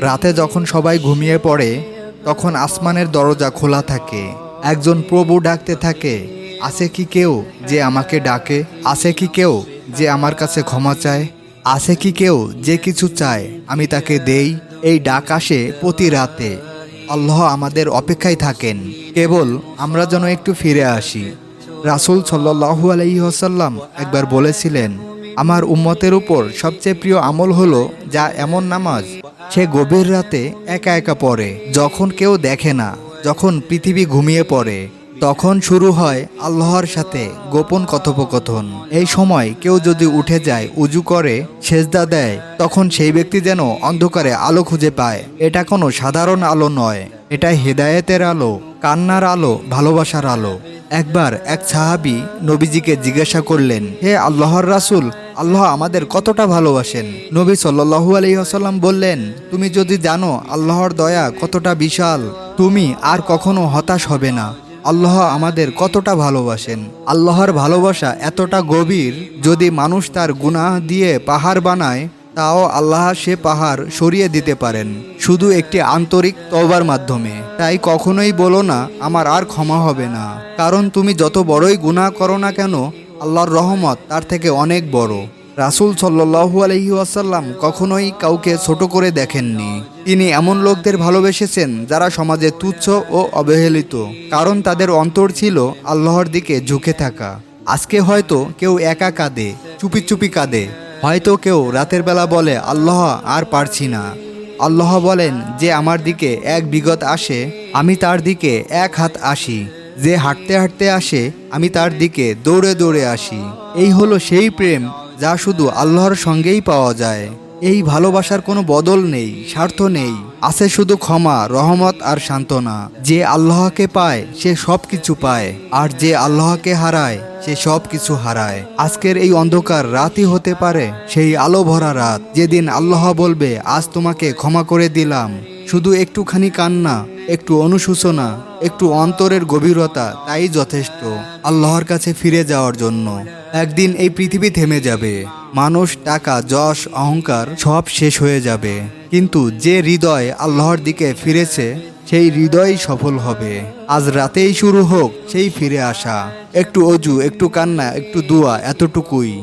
রাতে যখন সবাই ঘুমিয়ে পড়ে, তখন আসমানের দরজা খোলা থাকে। একজন প্রভু ডাকতে থাকে, আছে কি কেউ যে আমাকে ডাকে? আছে কি কেউ যে আমার কাছে ক্ষমা চায়? আছে কি কেউ যে কিছু চায়? আমি তাকে দেই। এই ডাক আসে প্রতি রাতে। আল্লাহ আমাদের অপেক্ষায় থাকেন। কেবল আমরা যেন একটু ফিরে আসি। রাসুল সাল্লাহু আলহিহসাল্লাম একবার বলেছিলেন আমার উম্মতের উপর সবচেয়ে প্রিয় আমল হলো যা এমন নামাজ, সে গভীর রাতে একা একা পড়ে, যখন কেউ দেখে না, যখন পৃথিবী ঘুমিয়ে পড়ে। তখন শুরু হয় আল্লাহর সাথে গোপন কথোপকথন। এই সময় কেউ যদি উঠে যায়, উজু করে, সেজদা দেয়, তখন সেই ব্যক্তি যেন অন্ধকারে আলো খুঁজে পায়। এটা কোনো সাধারণ আলো নয় এটা হেদায়েতের আলো, কান্নার আলো, ভালোবাসার আলো। একবার এক সাহাবি নবীজিকে জিজ্ঞাসা করলেন, হে আল্লাহর রাসূল আল্লাহ আমাদের কতটা ভালোবাসেন। নবী সাল্লাহু আলহিহাসাল্লাম বললেন, তুমি যদি জানো আল্লাহর দয়া কতটা বিশাল, তুমি আর কখনো হতাশ হবে না। আল্লাহ আমাদের কতটা ভালোবাসেন। আল্লাহর ভালোবাসা এতটা গভীর, যদি মানুষ তার গুনাহ দিয়ে পাহাড় বানায়, তাও আল্লাহ সে পাহাড় সরিয়ে দিতে পারেন। শুধু একটি আন্তরিক তওবার মাধ্যমে। তাই কখনোই বলো না, আমার আর ক্ষমা হবে না। কারণ তুমি যত বড়ই গুনাহ করো না কেন আল্লাহর রহমত তার থেকে অনেক বড়। রাসুল সাল্লু আলহি আসাল্লাম কখনোই কাউকে ছোট করে দেখেননি। তিনি এমন লোকদের ভালোবেসেছেন যারা সমাজে তুচ্ছ ও অবহেলিত, কারণ তাদের অন্তর ছিল আল্লাহর দিকে ঝুঁকে থাকা। আজকে হয়তো কেউ একা কাঁদে, চুপি চুপি কাঁদে। হয়তো কেউ রাতের বেলা বলে, আল্লাহ, আর পারছি না। আল্লাহ বলেন, যে আমার দিকে এক বিগত আসে, আমি তার দিকে এক হাত আসি। যে হাঁটতে হাঁটতে আসে, আমি তার দিকে দৌড়ে দৌড়ে আসি। এই হলো সেই প্রেম যা শুধু আল্লাহর সঙ্গেই পাওয়া যায়। এই ভালোবাসার কোনো বদল নেই, স্বার্থ নেই। আছে শুধু ক্ষমা, রহমত আর সান্ত্বনা। যে আল্লাহকে পায়, সে সব কিছু পায়। আর যে আল্লাহকে হারায়, সে সব কিছু হারায়। আজকের এই অন্ধকার রাতই হতে পারে, সেই আলো ভরা রাত। যেদিন আল্লাহ বলবে, আজ তোমাকে ক্ষমা করে দিলাম। শুধু একটুখানি কান্না, একটু অনুশোচনা, একটু অন্তরের গভীরতা, তাই যথেষ্ট। আল্লাহর কাছে ফিরে যাওয়ার জন্য। একদিন এই পৃথিবী থেমে যাবে। মানুষ, টাকা, যশ, অহংকার সব শেষ হয়ে যাবে। কিন্তু যে হৃদয় আল্লাহর দিকে ফিরেছে, সেই হৃদয়ই সফল হবে। আজ রাতেই শুরু হোক সেই ফিরে আসা। একটু অজু, একটু কান্না, একটু দোয়া, এতটুকুই।